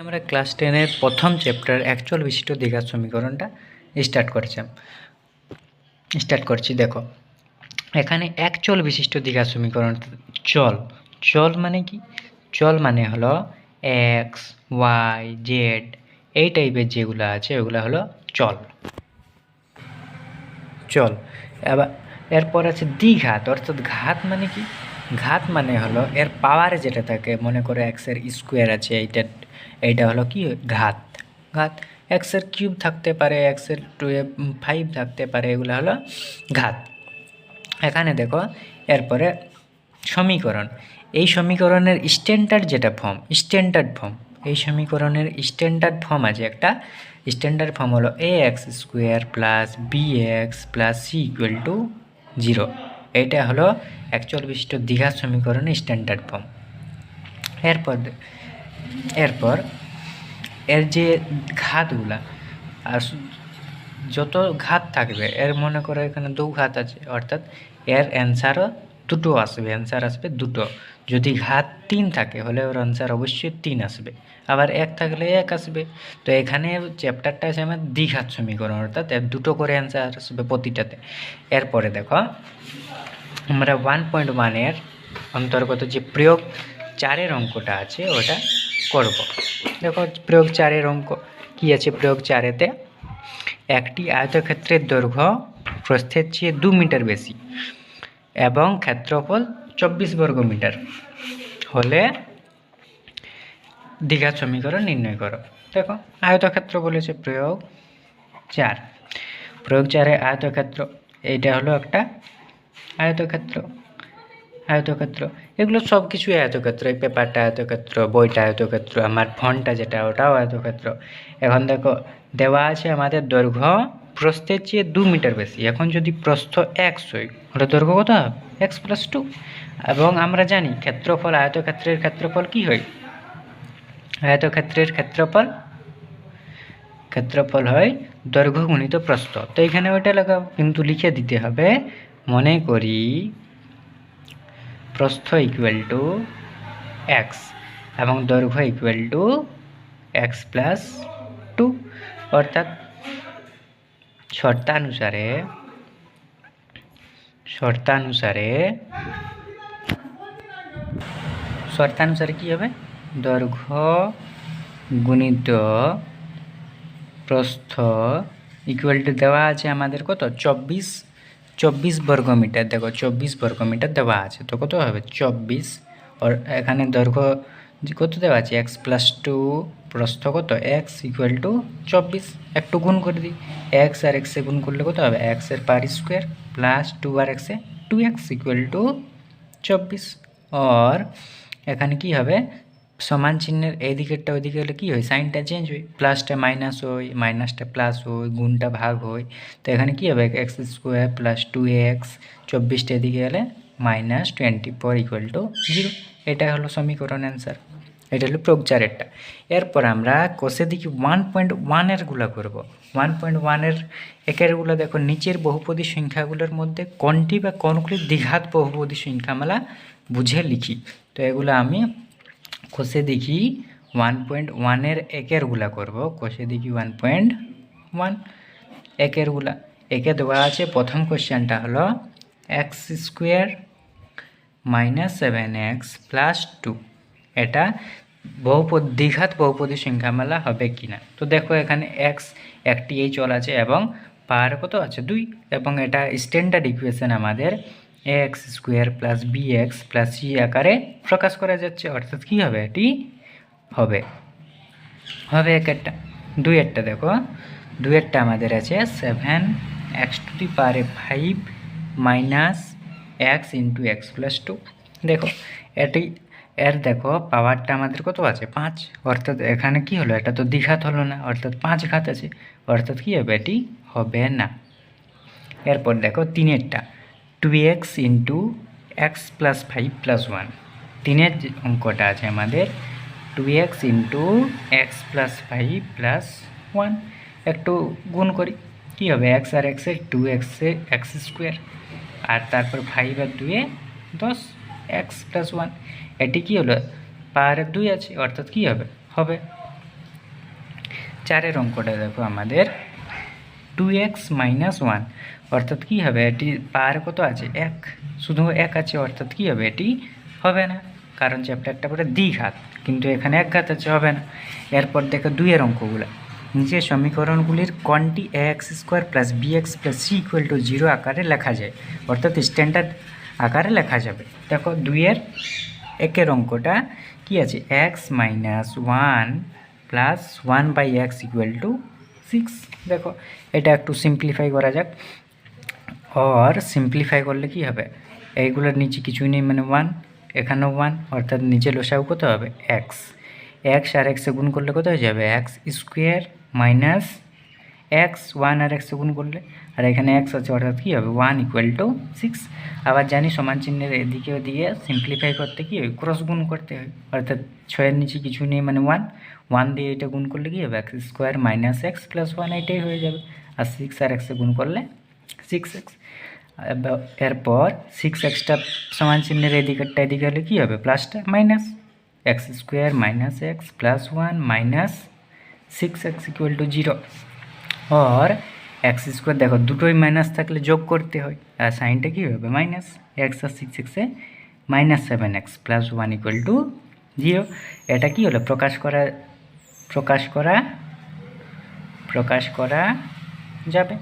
আমরা ক্লাস টেনের প্রথম চ্যাপ্টার অ্যাকচুয়াল বিশিষ্ট দীঘার সমীকরণটা স্টার্ট করছি। স্টার্ট করছি, দেখো। এখানে অ্যাকচুয়াল বিশিষ্ট দীঘার সমীকরণ, চল। চল মানে কি? চল মানে হলো এক্স ওয়াই জেড এই টাইপের যেগুলো আছে, ওগুলো হলো চল। চল। এবার, এরপর আছে দ্বিঘাত অর্থাৎ ঘাত মানে কি? ঘাত মানে হলো এর পাওয়ার যেটা থাকে, মনে করো এক্সের স্কোয়ার আছে, এইটা এইটা হলো কি? ঘাত। ঘাত এক্সের কিউব থাকতে পারে এক্সের টু ফাইভ থাকতে পারে, এগুলো হলো ঘাত। এখানে দেখো, এরপরে সমীকরণ। এই সমীকরণের স্ট্যান্ডার্ড যেটা ফর্ম স্ট্যান্ডার্ড ফর্ম এই সমীকরণের স্ট্যান্ডার্ড ফর্ম আছে একটা। স্ট্যান্ডার্ড ফর্ম হলো a x square plus b x plus c equal to zero এটা হলো অ্যাকচুয়াল বিশিষ্ট দীঘা সমীকরণের স্ট্যান্ডার্ড ফর্ম এরপর এরপর এর যে ঘাতগুলা, আর যত ঘাত থাকবে, এর মনে করো এখানে দু ঘাত আছে, অর্থাৎ এর অ্যান্সারও দুটো আসবে অ্যান্সার আসবে দুটো। যদি ঘাত তিন থাকে, হলে ওর অ্যান্সার অবশ্যই তিন আসবে। আবার এক থাকলে এক আসবে। তো এখানে চ্যাপ্টারটা আছে আমার দ্বিঘাত সমীকরণ, অর্থাৎ দুটো করে অ্যান্সার আসবে প্রতিটাতে। এরপরে দেখো, আমরা ওয়ান পয়েন্ট ওয়ানের অন্তর্গত যে প্রয়োগ, চারের অঙ্কটা আছে, ওটা করব। দেখো, প্রয়োগ চারের অঙ্ক, কি আছে প্রয়োগ চারেতে? একটি আয়তক্ষেত্রের দৈর্ঘ্য প্রস্থের চেয়ে দু মিটার বেশি। এবং ক্ষেত্রফল চব্বিশ বর্গ মিটার হলে দীঘা সমীকরণ নির্ণয় করো। দেখো, আয়তক্ষেত্র বলেছে প্রয়োগ চার। প্রয়োগ চারে আয়তক্ষেত্র, এইটা হলো একটা আয়তক্ষেত্র। আয়তক্ষেত্র এগুলো সব কিছুই আয়তক্ষেত্র, এই পেপারটা আয়তক্ষেত্র, বইটা আয়তক্ষেত্র, আমার ফোনটা যেটা, ওটাও আয়তক্ষেত্র। এখন দেখো, দেওয়া আছে আমাদের দৈর্ঘ্য প্রস্থের চেয়ে দু মিটার বেশি। এখন যদি প্রস্থ এক্স হয়, ওটা দৈর্ঘ্য কত? এক্স প্লাস টু এবং আমরা জানি ক্ষেত্রফল আয়তক্ষেত্রের ক্ষেত্রফল কি হয়? আয়তক্ষেত্রের ক্ষেত্রফল ক্ষেত্রফল হয় দৈর্ঘ্য গুণিত প্রস্থ। তো এখানে ওইটা লাগাও, কিন্তু লিখে দিতে হবে, মনে করি প্রস্থ ইকুয়াল টু এক্স এবং দৈর্ঘ্য equal to x plus two অর্থাৎ শর্তানুসারে শর্তানুসারে শর্তানুসারে কি হবে? দৈর্ঘ্য গুণিত প্রস্থ ইকুয়াল টু দেওয়া আছে আমাদের কত? চব্বিশ চব্বিশ বর্গ মিটার দেখো চব্বিশ বর্গ মিটার দেওয়া আছে, তো কত হবে? চব্বিশ, আর এখানে দৈর্ঘ্য কত দেওয়া আছে? এক্স প্লাস টু প্রস্থ কত? এক্স ইকুয়াল টু চব্বিশ, একটু গুণ করে দিই। এক্স আর এক্সে গুণ করলে কত হবে? এক্সের পার স্কোয়ার প্লাস টু আর এক্সে টু এক্স ইকুয়াল টু চব্বিশ, আর এখানে কি হবে? সমান চিহ্নের এই দিকেরটা ওই দিকে হলে কী হয়? সাইনটা চেঞ্জ হয়। প্লাসটা মাইনাস হয় মাইনাসটা প্লাস হয়, গুণটা ভাগ হয়। তো এখানে কী হবে? X square plus two x চব্বিশটা এদিকে গেলে minus twenty four equal to zero এটা হলো সমীকরণ অ্যান্সার এটা হলো প্রোগচারেরটা এরপর আমরা কোষে দেখি ওয়ান পয়েন্ট ওয়ানেরগুলো করব। ওয়ান পয়েন্ট ওয়ানের একেরগুলো দেখো, নিচের বহুপদী সংখ্যাগুলোর মধ্যে কোনটি বা কোনগুলি দ্বিঘাত বহুপদী সংখ্যামালা বুঝে লিখি। তো এগুলো আমি কোষে দেখি ওয়ান পয়েন্ট ওয়ানের একেরগুলা করব। কোষে দেখি ওয়ান পয়েন্ট ওয়ান একেরগুলা একে দেওয়া আছে, প্রথম কোশ্চেনটা হলো x square minus seven x plus two এটা বহুপদ, দ্বিঘাত বহুপদী সংখ্যামালা হবে কি না তো দেখো এখানে এক্স একটি এই চল আছে এবং পার কত আছে? দুই। এবং এটা স্ট্যান্ডার্ড ইকুয়েশন আমাদের x square plus b x plus c আকারে প্রকাশ করা যাচ্ছে। অর্থাৎ কী হবে? এটি হবে। হবে এক একটা দুই একটা দেখো। দুই একটা আমাদের আছে seven x to the power five minus x into x plus two দেখো, এটি, এর দেখো পাওয়ারটা আমাদের কত আছে? পাঁচ। অর্থাৎ এখানে কি হলো? এটা তো দ্বিঘাত হলো না। অর্থাৎ পাঁচ ঘাত আছে। অর্থাৎ কী হবে? এটি হবে না। এরপর দেখো তিনেরটা। Two x into x plus five plus one তিনের অঙ্কটা আছে আমাদের। Two x into x plus five plus one একটু গুণ করি, কী হবে? এক্স আর এক্সের টু এক্সে এক্স স্কোয়ার আর তারপর ফাইভ আর দুয়ে দশ এক্স প্লাস ওয়ান এটি কী হলো? পাহাড়ের দুই আছে, অর্থাৎ কী হবে? হবে। চারের অঙ্কটা দেখো আমাদের। টু এক্স মাইনাস ওয়ান অর্থাৎ কী হবে? এটি পার কত আছে? এক। শুধু এক আছে, অর্থাৎ কী হবে? এটি হবে না। কারণ চ্যাপ্টারটা পরে দ্বিঘাত। কিন্তু এখানে এক ঘাত আছে, হবে না। এরপর দেখো দুইয়ের অঙ্কগুলো। নিচের সমীকরণগুলির কোনটি a x square plus b x plus c equal to zero আকারে লেখা যায়। অর্থাৎ স্ট্যান্ডার্ড আকারে লেখা যাবে। দেখো দুইয়ের একের অঙ্কটা কি আছে? X minus one plus one by x equal to six দেখো, এটা একটু সিম্পলিফাই করা যাক। আর সিম্পলিফাই করলে কি হবে? এইগুলোর নিচে কিছুই নেই মানে ওয়ান এখানেও ওয়ান অর্থাৎ নিচে লোসাও কত হবে এক্স এক্স আর এক্সে গুণ করলে কত হয়ে যাবে? X square minus x one আর এক্সে গুণ করলে, আর এখানে এক্স আছে, অর্থাৎ কী হবে? ওয়ান ইকুয়াল টু সিক্স আবার জানি সমান চিহ্নের এদিকে ওদিকে সিম্পলিফাই করতে কী হবে? ক্রস গুণ করতে হয় অর্থাৎ ছয়ের নিচে কিছু নেই মানে ওয়ান ওয়ান দিয়ে এটা গুণ করলে কী হবে? X square minus x plus one এটাই হয়ে যাবে। আর সিক্স আর এক্সে গুণ করলে সিক্স এক্স এরপর সিক্স এক্সটা সমান চিহ্নের এদিকেরটা এদিকে হলে কী হবে? প্লাসটা minus x square minus x plus one minus six x equal to zero R x square দেখো, দুটোই মাইনাস থাকলে যোগ করতে হয়। আর সাইনটা কী হবে? মাইনাস এক্স আর সিক্স এক্সে minus seven x plus one equal to zero এটা কি হলো? প্রকাশ করা প্রকাশ করা প্রকাশ করা যাবে।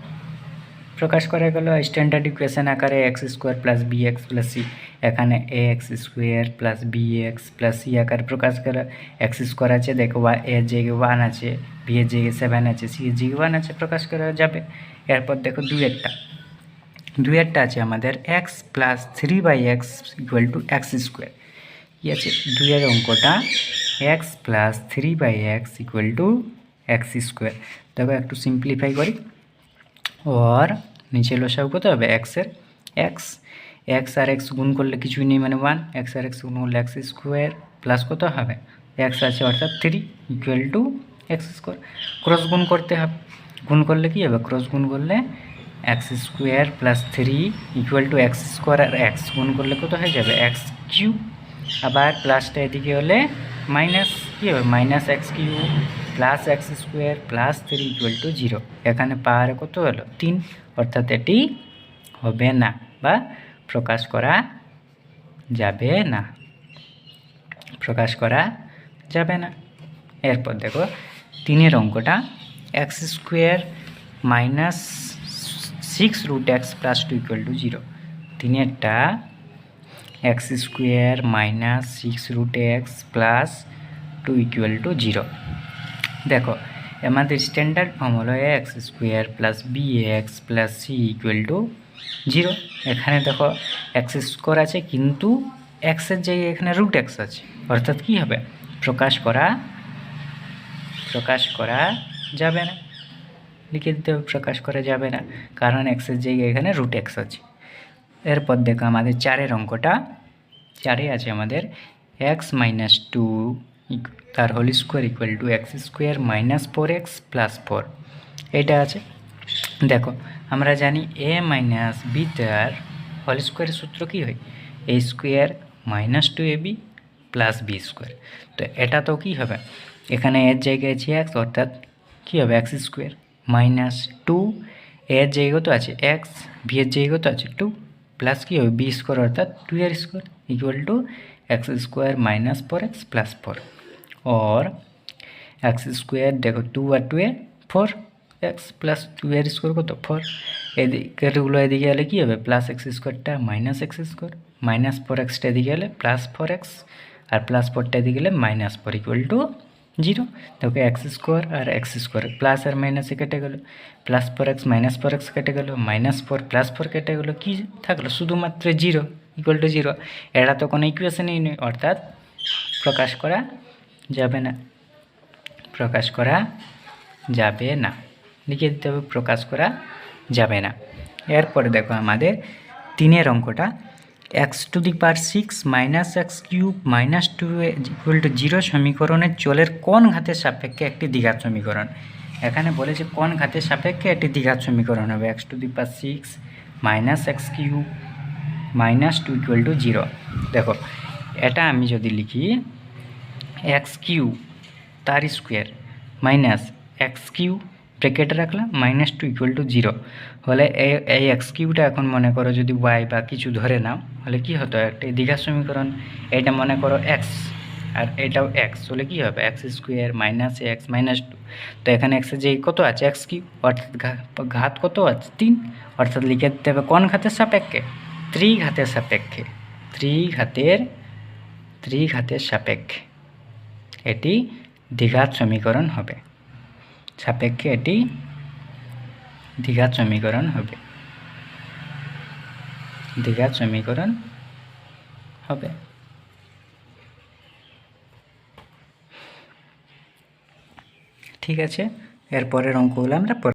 প্রকাশ করা গেল স্ট্যান্ডার্ড ইকুয়েশন আকারে x square plus b x plus c এখানে a x square plus b x plus c আকারে প্রকাশ করা। এক্স স্কোয়ার আছে, দেখো এর জায়গায় ওয়ান আছে। বি সেভেন আছে সি ওয়ান আছে, প্রকাশ করা যাবে। এরপর দেখো দুইয়েরটা দুইয়েরটা আছে আমাদের x plus three by x equal to x square কী আছে? দুইয়ের অঙ্কটা x plus three by x equal to x square দেখো একটু সিম্পলিফাই করি। ওর নিচে লসাও কত হবে এক্সের এক্স এক্স আর এক্স গুণ করলে কিছুই নেই মানে ওয়ান এক্স আর এক্স গুণ করলে এক্স স্কোয়ার প্লাস কত হবে? এক্স আছে অর্থাৎ three equal to x square cross গুণ করতে হবে গুণ করলে কি হবে? ক্রস গুণ করলে x square plus three equal to x square R x গুণ করলে কত হয়ে যাবে? এক্স কিউ আবার প্লাসটা এদিকে হলে মাইনাস কী হবে? Minus x cube plus x square plus three equal to zero এখানে পাহাড়ে কত হলো? তিন। অর্থাৎ এটি হবে না বা প্রকাশ করা যাবে না। প্রকাশ করা যাবে না। এরপর দেখো তিনের অঙ্কটা x square minus six root x plus two equal to zero তিনেরটা x square minus six root x plus two equal to zero দেখো, আমাদের স্ট্যান্ডার্ড ফর্ম হলো x square plus b x plus c equal to zero এখানে দেখো x square আছে, কিন্তু এক্সের জায়গায় এখানে রুট এক্স আছে। অর্থাৎ কী হবে? প্রকাশ করা প্রকাশ করা যাবে না। লিখে দিতে হবে প্রকাশ করা যাবে না। কারণ এক্সের জায়গায় এখানে রুট এক্স আছে। এরপর দেখো আমাদের চারের অঙ্কটা। চারে আছে আমাদের এক্স মাইনাস টু তার whole square equal to x square minus four x plus four এটা আছে। দেখো, আমরা জানি এ মাইনাস বি তার হোল স্কোয়ারের সূত্র কী হয়? A square minus two a b plus b square তো এটা তো কী হবে? এখানে এর জায়গায় আছে এক্স অর্থাৎ কী হবে এক্স স্কোয়ার মাইনাস টু এর জায়গা তো আছে এক্স বি এর জায়গা তো আছে টু প্লাস কী হবে বি স্কোয়ার অর্থাৎ টু এর square equal to X square minus four X plus four और एक्स स्क्वायर देखो to R two A four X plus two এর স্কোয়ার কত ফোর এদিকেগুলো এদিকে এলে কী হবে প্লাস এক্স স্কোয়ারটা minus X square minus four extra এদিকে এলে প্লাস ফোর এক্স আর প্লাস ফোরটা এদিকে এলে minus four equal two zero দেখো এক্স স্কোয়ার আর এক্স স্কোয়ার প্লাস আর মাইনাসে কেটে গেলো plus four x minus four x কেটে গেলো মাইনাস ফোর প্লাস ফোর কেটে গেলো কী থাকল শুধুমাত্র জিরো ইকুয়াল টু জিরো এটা তো কোনো ইকুয়েশনই নেই অর্থাৎ প্রকাশ করা যাবে না প্রকাশ করা যাবে না লিখে দিতে হবে প্রকাশ করা যাবে না এরপরে দেখো আমাদের তিনের অঙ্কটা x to the power six minus x cube minus two equal to zero সমীকরণের চলের কোন ঘাতের সাপেক্ষে একটি দ্বিঘাত সমীকরণ? এখানে বলেছে কোন ঘাতের সাপেক্ষে একটি দ্বিঘাত সমীকরণ হবে? X to the power six minus x cube minus two equal to zero দেখো, এটা আমি যদি লিখি এক্স কিউ তার স্কোয়ার মাইনাস এক্স কিউ ব্র্যাকেটে রাখলাম minus two equal to zero হলে এই এক্স কিউটা এখন মনে করো যদি ওয়াই বা কিছু ধরে নাও হলে কি হতো? একটা দীঘা সমীকরণ, এটা মনে করো এক্স আর এটাও এক্স হলে কী হবে? X square minus x minus two তো এখানে এক্সের যে কত আছে? এক্স কিউ অর্থাৎ ঘাত কত আছে? তিন, অর্থাৎ লিখে দিতে হবে কোন ঘাতের সাপেক্ষে? ত্রিঘাতের সাপেক্ষে, ত্রিঘাতের ত্রিঘাতের সাপেক্ষে, এটি দ্বিঘাত সমীকরণ হবে, সাপেক্ষে এটি দ্বিঘাত সমীকরণ হবে। দ্বিঘাত সমীকরণ হবে। ঠিক আছে এরপরের অঙ্কগুলো আমরা